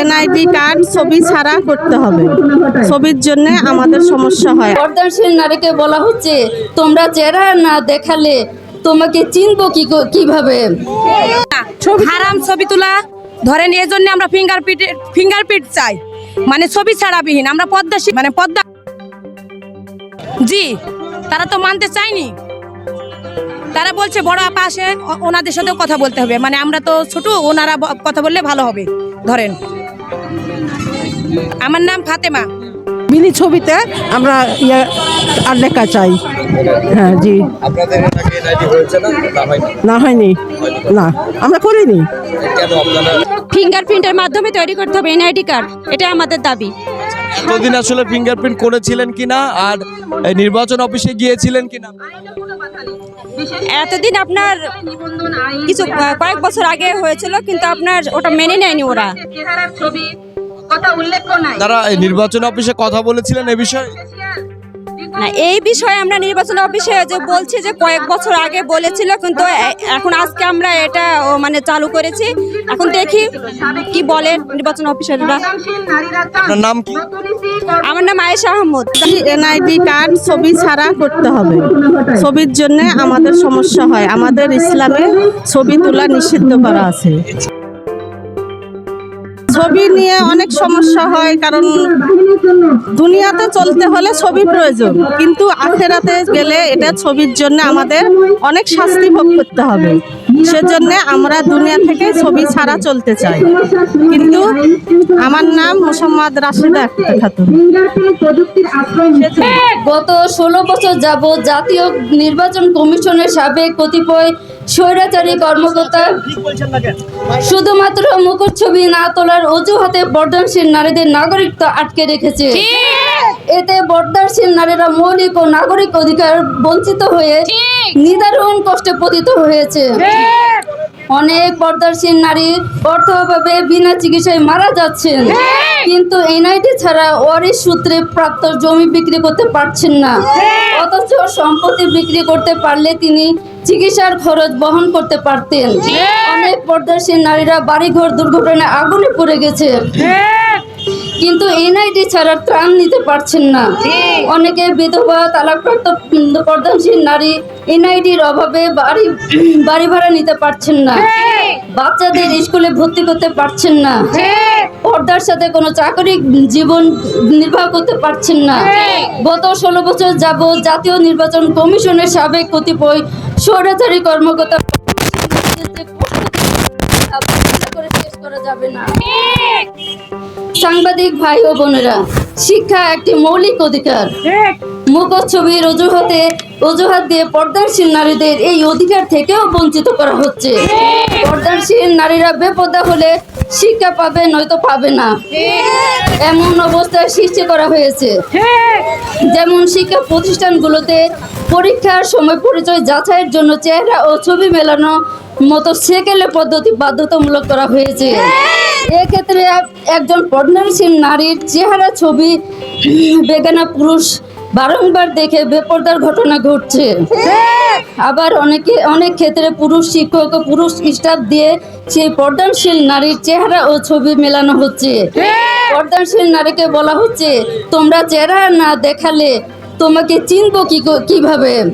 NID card ছবি ছাড়া করতে হবে। ছবির জন্য আমাদের সমস্যা হয়। পর্দাশীল নারীকে বলা হচ্ছে তোমরা চেহারা না দেখালে তোমাকে চিনবো কি কীভাবে? হারাম ছবি তোলা। ধরেন এই জন্য আমরা ফিঙ্গারপ্রিন্ট ফিঙ্গারপ্রিন্ট চাই। মানে ছবি ছাড়াবিহীন। আমরা পদ্মা মানে পদ্মা জি তারা তো মানতে চায়নি। তারা বলছে বড় আপা আসে ওনাদের সাথেও কথা বলতে হবে। মানে আমরা তো ছোট ওনারা কথা বললে ভালো হবে ধরেন। আমার নাম ফাতেমা। মিনি ছবিতে আমরা ইয়ে আর লেখা চাই। হ্যাঁ জি। আপনাদের এর এনআইডি হয়েছে না? না হয়নি? না হয়নি। না আমরা করিনি। কেন আপনারা ফিঙ্গারপ্রিন্টের মাধ্যমে তৈরি করতে হবে এনআইডি কার্ড। এটা আমাদের দাবি। এতদিন আসলে ফিঙ্গারপ্রিন্ট করেছিলেন কিনা আর এই নির্বাচন অফিসে গিয়েছিলেন কিনা? এতদিন আপনার কিছু কয়েক বছর আগে হয়েছিল কিন্তু আপনার ওটা মেনে নেয়নি ওরা। তারা এই নির্বাচন অফিসে কথা বলেছিলেন এ বিষয়ে? না এই বিষয়ে আমরা নির্বাচন অফিসে যে বলছি যে কয়েক বছর আগে বলেছিল কিন্তু এখন আজকে আমরা এটা ও, মানে চালু করেছি। এখন দেখি কি বলে নির্বাচন অফিসাররা। নাম কি? আমার নাম আয়েশা আহমদ। এনআইডি কার্ড ছবি ছাড়া করতে হবে। ছবির জন্য আমাদের সমস্যা হয়। আমাদের ইসলামে ছবি তোলা নিষিদ্ধ করা আছে। ছবি নিয়ে অনেক সমস্যা হয়, কারণ দুনিয়াতে চলতে হলে ছবি প্রয়োজন। কিন্তু আখেরাতে গেলে এটা ছবির জন্য আমাদের অনেক শাস্তি ভোগ করতে হবে। সেজন্য আমরা দুনিয়া থেকে ছবি ছাড়া চলতে চাই। কিন্তু আমার নাম মোসাম্মদ রাশিদা খাতুন গত ষোলো বছর যাবৎ জাতীয় নির্বাচন কমিশনের সাবেক কতিপয় স্বৈরাচারী কর্মকর্তা। শুধুমাত্র মুকুট ছবি না তোলার অজুহাতে বর্ধনশীল নারীদের নাগরিকত্ব আটকে রেখেছে। এতে বর্ধনশীল নারীরা মৌলিক ও নাগরিক অধিকার বঞ্চিত হয়ে নিদারুণ কষ্টে পতিত হয়েছে। অনেক পর্দাশীল নারী অর্থ অভাবে বিনা চিকিৎসায় মারা যাচ্ছেন। কিন্তু এনআইডি ছাড়া ওয়ারিশ সূত্রে প্রাপ্ত জমি বিক্রি করতে পারছেন না। অথচ সম্পত্তি বিক্রি করতে পারলে তিনি চিকিৎসার খরচ বহন করতে পারতেন। অনেক পর্দাশীল নারীরা বাড়িঘর দুর্ঘটনায় আগুনে পড়ে গেছে। কিন্তু এনআইডি ছাড়া ত্রাণ নিতে পারছেন না। অনেকে বিধবা তালাকপ্রাপ্ত পর্দাশীল নারী এনআইডির অভাবে বাড়ি বাড়ি ভাড়া নিতে পারছেন না। বাচ্চাদের স্কুলে ভর্তি করতে পারছেন না। পর্দার সাথে কোনো চাকরি জীবন নির্বাহ করতে পারছেন না। গত ষোলো বছর যাব জাতীয় নির্বাচন কমিশনের সাবেক কতিপয় স্বৈরাচারী কর্মকর্তা করে শেষ করা যাবে না। সাংবাদিক ভাই ও বোনেরা শিক্ষা একটি মৌলিক অধিকার। মুখোশ ছবির অজুহাতে অজুহাত দিয়ে পর্দাশীল নারীদের এই অধিকার থেকেও বঞ্চিত করা হচ্ছে। পর্দাশীল নারীরা বেপর্দা হলে শিক্ষা পাবে নয়তো পাবে না। এমন অবস্থায় সৃষ্টি করা হয়েছে। যেমন শিক্ষা প্রতিষ্ঠানগুলোতে পরীক্ষার সময় পরিচয় যাচাইয়ের জন্য চেহারা ও ছবি মেলানো মতো সেকেলে পদ্ধতি বাধ্যতামূলক করা হয়েছে। এক্ষেত্রে একজন পর্ণশীল নারীর চেহারা, ছবি, বেগানা পুরুষ বারংবার দেখে বেপর্দার ঘটনা ঘটছে। আবার অনেকে, অনেক ক্ষেত্রে পুরুষ শিক্ষক ও পুরুষ স্টাফ দিয়ে সেই পর্দানশীল নারীর চেহারা ও ছবি মেলানো হচ্ছে। পর্দানশীল নারীকে বলা হচ্ছে, তোমরা চেহারা না দেখালে তোমাকে চিনবো কো- কীভাবে?